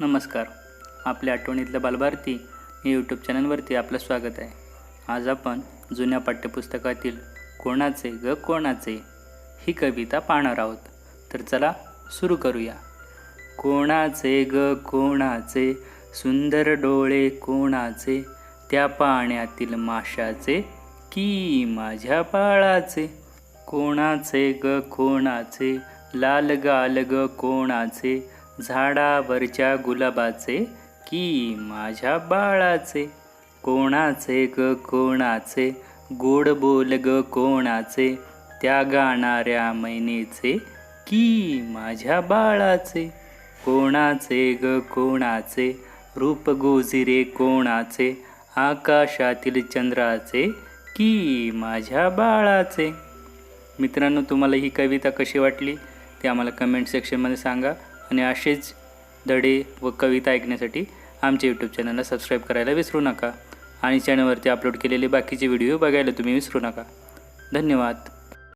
नमस्कार. आपल्या आठवणीतल्या बालभारती हे यूट्यूब चॅनलवरती आपलं स्वागत आहे. आज आपण जुन्या पाठ्यपुस्तकातील कोणाचे ग कोणाचे ही कविता पाहणार आहोत. तर चला सुरू करूया. कोणाचे ग कोणाचे सुंदर डोळे कोणाचे त्या पाण्यातील माशाचे की माझ्या बाळाचे? कोणाचे ग कोणाचे लाल गाल ग कोणाचे झाडावरच्या गुलाबाचे की माझ्या बाळाचे? कोणाचे ग कोणाचे? गोड बोल ग कोणाचे? त्या गाणाऱ्या मैनेचे की माझ्या बाळाचे? कोणाचे ग कोणाचे? रूप गोजिरे कोणाचे? आकाशातील चंद्राचे की माझ्या बाळाचे? मित्रांनो तुम्हाला ही कविता कशी वाटली ते आम्हाला कमेंट सेक्शनमध्ये सांगा. आणि असेच धडे व कविता ऐकण्यासाठी आमच्या यूट्यूब चॅनलला सबस्क्राईब करायला विसरू नका. आणि चॅनलवरती अपलोड केलेले बाकीचे व्हिडिओ बघायला तुम्ही विसरू नका. धन्यवाद.